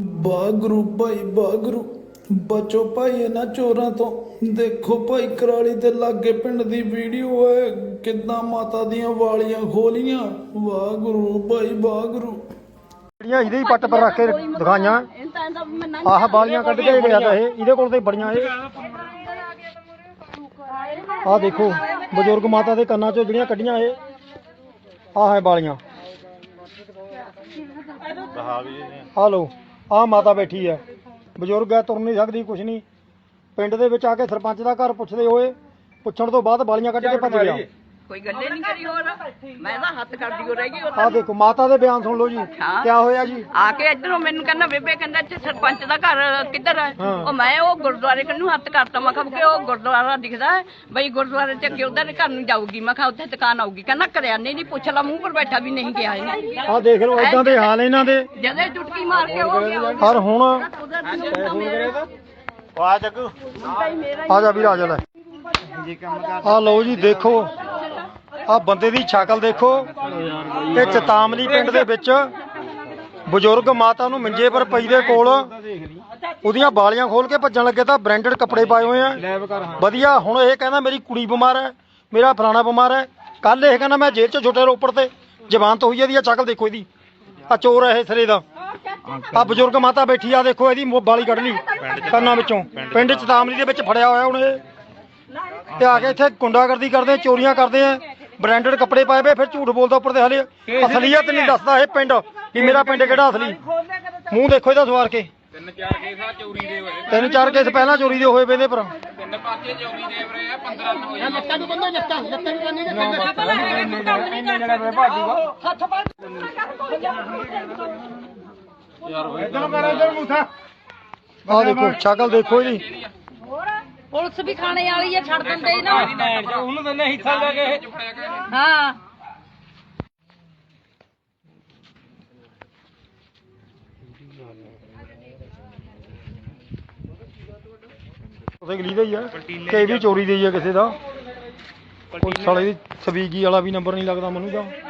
ਬਾਗਰੂ ਭਾਈ, ਬਾਗਰੂ। ਬਚੋ ਭਾਈ ਇਹਨਾਂ ਚੋਰਾਂ ਤੋਂ। ਦੇਖੋ ਭਾਈ ਕਰਾਲੀ ਦੇ ਲਾਗੇ ਪਿੰਡ ਦੀ ਵੀਡੀਓ ਹੈ। ਕਿੱਦਾਂ ਮਾਤਾ ਦੀਆਂ ਵਾਲੀਆਂ ਖੋਲੀਆਂ। ਵਾਗਰੂ ਭਾਈ, ਵਾਗਰੂ। ਜਿਹੜੀਆਂ ਇਹਦੇ ਹੀ ਪੱਟ ਪਰ ਰੱਖ ਕੇ ਦਿਖਾਈਆਂ। ਆਹ ਬਾਲੀਆਂ ਕੱਢ ਕੇ ਗਿਆ ਤਾਂ ਇਹ। ਇਹਦੇ ਕੋਲ ਤੇ ਬੜੀਆਂ ਇਹ। ਆਹ ਦੇਖੋ, ਬਜ਼ੁਰਗ ਮਾਤਾ ਦੇ ਕੰਨਾਂ ਚੋਂ ਜਿਹੜੀਆਂ ਕੱਢੀਆਂ ਇਹ। ਆਹ ਹੈ ਬਾਲੀਆਂ। ਆਹ ਲੋ ਆਹ ਮਾਤਾ ਬੈਠੀ ਹੈ। ਬਜ਼ੁਰਗ ਹੈ, ਤੁਰ ਨਹੀਂ ਸਕਦੀ, ਕੁਛ ਨਹੀਂ। ਪਿੰਡ ਦੇ ਵਿੱਚ ਆ ਕੇ ਸਰਪੰਚ ਦਾ ਘਰ ਪੁੱਛਦੇ ਹੋਏ ਪੁੱਛਣ ਤੋਂ ਬਾਅਦ ਬਾਲੀਆਂ ਕੱਢ ਕੇ ਭੱਜ ਗਿਆ। ਕੋਈ ਗੱਲੇ ਨਹੀਂ ਕਰੀ ਹੋਰ। ਮੈਂ ਤਾਂ ਹੱਥ ਕਰਦੀ ਹੋ ਰਹਿ ਗਈ ਉਹ ਆਹ ਦੇਖੋ ਮਾਤਾ ਦੇ ਬਿਆਨ ਸੁਣ ਲਓ ਜੀ ਹਾਂ। ਕਿਆ ਹੋਇਆ ਜੀ? ਆ ਕੇ ਇਧਰੋਂ ਮੈਨੂੰ ਕਹਿੰਦਾ ਬੇਬੇ ਕਹਿੰਦਾ ਇੱਥੇ ਸਰਪੰਚ ਦਾ ਘਰ ਕਿੱਧਰ ਹੈ ਹਾਂ। ਉਹ ਮੈਂ ਉਹ ਗੁਰਦੁਆਰੇ ਕੰਨੂ ਹੱਥ ਕਰਤਾ ਮੈਂ ਕਿਹਾ ਕਿ ਉਹ ਗੁਰਦੁਆਰਾ ਦਿਖਦਾ ਹੈ। ਬਈ ਗੁਰਦੁਆਰੇ ਚ ਕਿ ਉਧਰ ਘਰ ਨੂੰ ਜਾਊਗੀ ਮੈਂ ਕਿਹਾ ਉੱਥੇ ਦੁਕਾਨ ਆਊਗੀ। ਕਹਿੰਦਾ ਕਰਿਆਨੇ ਨਹੀਂ ਪੁੱਛ ਲਾ ਮੂੰਹ ਪਰ ਬੈਠਾ ਵੀ ਨਹੀਂ ਗਿਆ ਇਹਨੇ। ਆਹ ਦੇਖ ਲਓ ਇਦਾਂ ਦੇ ਹਾਲ ਇਹਨਾਂ ਦੇ। ਜਦੇ ਚੁਟਕੀ ਮਾਰ ਕੇ ਹੋ ਗਿਆ। ਪਰ ਹੁਣ ਆ ਜਾ ਵੀਰ ਆ ਜਾ ਲੈ। ਆ ਲਓ ਜੀ ਦੇਖੋ। ਆ ਬੰਦੇ ਦੀ ਸ਼ਕਲ ਦੇਖੋ ਇਹ ਚਤਾਮਲੀ ਪਿੰਡ ਦੇ ਵਿੱਚ ਬਜ਼ੁਰਗ ਮਾਤਾ ਨੂੰ ਮੰਜੇ ਪਰ ਪਈ ਦੇ ਕੋਲ ਉਹਦੀਆਂ ਬਾਲੀਆਂ ਖੋਲ ਕੇ ਭੱਜਣ ਲੱਗੇ ਤਾਂ ਬ੍ਰਾਂਡਡ ਕੱਪੜੇ ਪਾਏ ਹੋਏ ਆ। ਵਧੀਆ ਹੁਣ ਇਹ ਕਹਿੰਦਾ ਮੇਰੀ ਕੁੜੀ ਬਿਮਾਰ ਹੈ ਮੇਰਾ ਫਲਾਣਾ ਬਿਮਾਰ ਹੈ। ਕੱਲ ਇਹ ਕਹਿੰਦਾ ਮੈਂ ਜੇਲ੍ਹ ਚ ਛੋਟੇ ਰੋਪੜ ਤੇ ਜ਼ਬਾਨਤ ਹੋਈ ਇਹਦੀ ਆ ਸ਼ਕਲ ਦੇਖੋ ਇਹਦੀ। ਆ ਚੋਰ ਹੈ ਇਹ ਸਿਰੇ ਦਾ। ਆ ਬਜ਼ੁਰਗ ਮਾਤਾ ਬੈਠੀ ਆ ਦੇਖੋ ਇਹਦੀ ਬਾਲੀ ਕੱਢ ਲਈ ਕੰਨਾਂ ਵਿੱਚੋਂ। ਪਿੰਡ ਚਤਾਮਲੀ ਦੇ ਵਿੱਚ ਫੜਿਆ ਹੋਇਆ ਹੁਣ ਇਹ। ਤੇ ਆ ਕੇ ਇੱਥੇ ਗੁੰਡਾਗਰਦੀ ਕਰਦੇ ਚੋਰੀਆਂ ਕਰਦੇ ਆ। ਬ੍ਰਾਂਡਡ ਕੱਪੜੇ ਪਾਏ ਵੇ ਫਿਰ ਝੂਠ ਬੋਲਦਾ ਉੱਪਰ ਤੇ ਹਲੇ। ਅਸਲੀਅਤ ਨਹੀਂ ਦੱਸਦਾ ਇਹ ਪਿੰਡ ਕਿ ਮੇਰਾ ਪਿੰਡ ਕਿਹੜਾ ਅਸਲੀ। ਮੂੰਹ ਦੇਖੋ ਇਹਦਾ ਸਵਾਰ ਕੇ। ਤਿੰਨ ਚਾਰ ਕੇਸ ਆ ਚੋਰੀ ਦੇ ਹੋਏ। ਤਿੰਨ ਚਾਰ ਕੇਸ ਪਹਿਲਾਂ ਚੋਰੀ ਦੇ ਹੋਏ ਵੇ ਇਹਦੇ ਪਰ। ਤਿੰਨ ਪਾਸੇ ਚੋਰੀ ਦੇ ਰਹੇ ਆ 15 ਦਿਨ ਹੋਏ ਜੱਟਾਂ ਨੂੰ ਬੰਦਾ ਜੱਟਾਂ ਜੱਟਾਂ ਨੂੰ ਬੰਦੇ ਆ ਦੇਖੋ ਸ਼ਕਲ ਦੇਖੋ ਇਹਦੀ ਪੁਲਿਸ ਵੀ ਖਾਣੇ ਵਾਲੀ ਆ ਛੱਡ ਦਿੰਦੇ ਨਾ। ਉਹਨੂੰ ਤਾਂ ਨਹੀਂ ਹਿੱਸਾ ਲੈ ਕੇ ਹਾਂ। ਉਸੇ ਗਲੀ ਦਾ ਹੀ ਆ। ਕਿ ਵੀ ਚੋਰੀ ਦੇ ਹੀ ਆ ਕਿਸੇ ਦਾ। ਕੋਈ ਸਾਲੇ ਦੀ ਸਵੀਗੀ ਵਾਲਾ ਵੀ ਨੰਬਰ ਨਹੀਂ ਲੱਗਦਾ ਮੈਨੂੰ ਤਾਂ।